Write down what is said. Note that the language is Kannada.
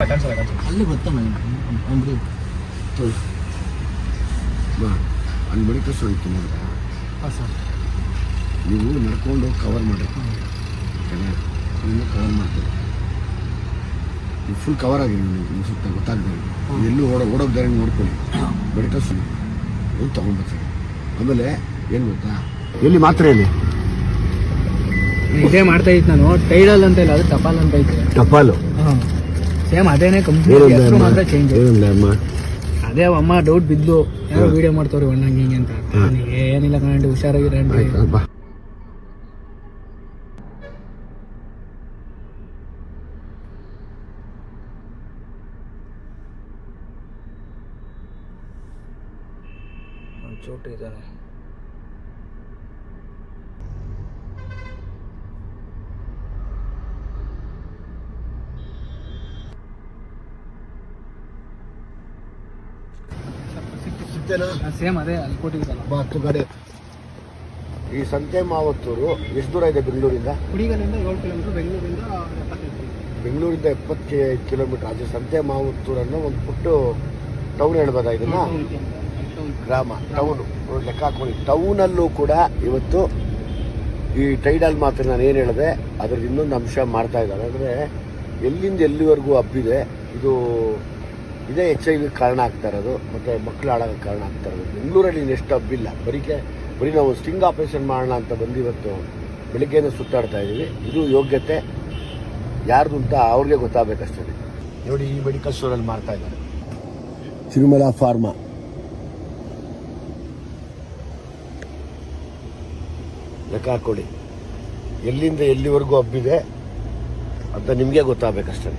ಅಲ್ಲಿ ಬರ್ತಾನೆ ಅಂಗಡಿ ಬಾ ಅಲ್ಲಿ ಮೆಡಿಕಲ್ ಸ್ಟೋರ್ ಇತ್ತು ಹಾಂ ಸರ್. ನೀವು ನಡ್ಕೊಂಡು ಕವರ್ ಮಾಡಿ. ಕವರ್ ಮಾಡ್ತೀರಿ ನೀವು ಫುಲ್ ಕವರ್ ಆಗಿರಿ ನೀವು ಸುತ್ತ ಗೊತ್ತಾಗ್ತಾರೆ ಎಲ್ಲೂ ಓಡ ಓಡೋಕ್ ದಾರಿ ನೋಡ್ಕೊಳ್ಳಿ. ಮೆಡಿಕಲ್ ಸ್ಟೋರ್ ಹೋಗಿ ತೊಗೊಂಡ್ಬರ್ತಾರೆ ಆಮೇಲೆ ಏನು ಗೊತ್ತಾ? ಎಲ್ಲಿ ಮಾತ್ರ ಎಲ್ಲಿ? ಇದೇ ಮಾಡ್ತಾ ಇತ್ತು ನಾನು. ಟೈಡಲ್ ಅಂತ ಇಲ್ಲ ಅದು ಟಪಾಲ್ ಅಂತ ಐತೆ. ಟಪಾಲು? ಹಾಂ. ಸೇಮ್ ಅದೇನೆ ಕಂಪ್ನಿ ಹೆಸರು ಮಾತ್ರ ಚೇಂಜ್ ಅಮ್ಮ. ಅದೇ ಅಮ್ಮ ಡೌಟ್ ಬಿದ್ದು ಯಾರೋ ವಿಡಿಯೋ ಮಾಡ್ತಾವ್ರಿ ಅಣ್ಣ ಹಂಗೆ ಅಂತ. ಏನಿಲ್ಲ ಕಣಂಡಿ ಹುಷಾರಾಗಿರಂಡಿ ಚೋಟು ಇದ್ದಾನೆ. ಸಿಗ್ತೇನಾ ಸೇಮ್ ಅದೇ ಅಲ್ಲಿ ಕೊಟ್ಟಿದ್ದಲ್ಲ. ಬಾ ಹತ್ತು ಗಾಡಿ. ಈ ಸಂತೆ ಮಾವತ್ತೂರು ಎಷ್ಟು ದೂರ ಇದೆ ಬೆಂಗಳೂರಿಂದ? ಕುಡಿಗಲಿಂದ ಏಳು ಕಿಲೋಮೀಟರ್ ಬೆಂಗಳೂರಿಂದ ಎಪ್ಪತ್ತೈದು. ಬೆಂಗಳೂರಿಂದ ಎಪ್ಪತ್ತು ಕಿಲೋಮೀಟರ್ ಆಚೆ ಸಂತೆ ಮಾವತ್ತೂರನ್ನು ಒಂದು ಪುಟ್ಟು ಟೌನ್ ಹೇಳ್ಬೋದಾ ಇದನ್ನ? ಗ್ರಾಮ ಟೌನು ಲೆಕ್ಕ ಹಾಕೊಳ್ಳಿ. ಟೌನಲ್ಲೂ ಕೂಡ ಇವತ್ತು ಈ ಟೈಡಲ್ ಮಾತ್ರ ನಾನು ಏನು ಹೇಳಿದೆ ಅದ್ರದ್ದು ಇನ್ನೊಂದು ಅಂಶ ಮಾಡ್ತಾ ಇದ್ದಾರೆ. ಅಂದರೆ ಎಲ್ಲಿಂದ ಎಲ್ಲಿವರೆಗೂ ಹಬ್ಬಿದೆ ಇದು ಇದೇ ಎಚ್ ಐ ವಿ ಕಾರಣ ಆಗ್ತಾ ಇರೋದು ಮತ್ತು ಮಕ್ಕಳು ಹಾಳಾಗೋಕ್ಕೆ ಕಾರಣ ಆಗ್ತಾ ಇರೋದು. ಬೆಂಗಳೂರಲ್ಲಿ ಇನ್ನೆಷ್ಟು ಹಬ್ಬಿಲ್ಲ ಬರೀಕೆ ಬರೀ ನಾವು ಸ್ಟಿಂಗ್ ಆಪರೇಷನ್ ಮಾಡೋಣ ಅಂತ ಬಂದು ಇವತ್ತು ಬೆಳಿಗ್ಗೆನೇ ಸುತ್ತಾಡ್ತಾ ಇದ್ದೀವಿ. ಇದು ಯೋಗ್ಯತೆ ಯಾರ್ದು ಅಂತ ಅವ್ರಿಗೆ ಗೊತ್ತಾಗಬೇಕಷ್ಟೇ. ನೋಡಿ ಈ ಮೆಡಿಕಲ್ ಸ್ಟೋರಲ್ಲಿ ಮಾಡ್ತಾ ಇದ್ದಾರೆ. ತಿರುಮಲ ಫಾರ್ಮಾ ಲೆಕ್ಕ ಹಾಕೊಳ್ಳಿ. ಎಲ್ಲಿಂದ ಎಲ್ಲಿವರೆಗೂ ಹಬ್ಬಿದೆ ಅಂತ ನಿಮಗೆ ಗೊತ್ತಾಗಬೇಕಷ್ಟೇ.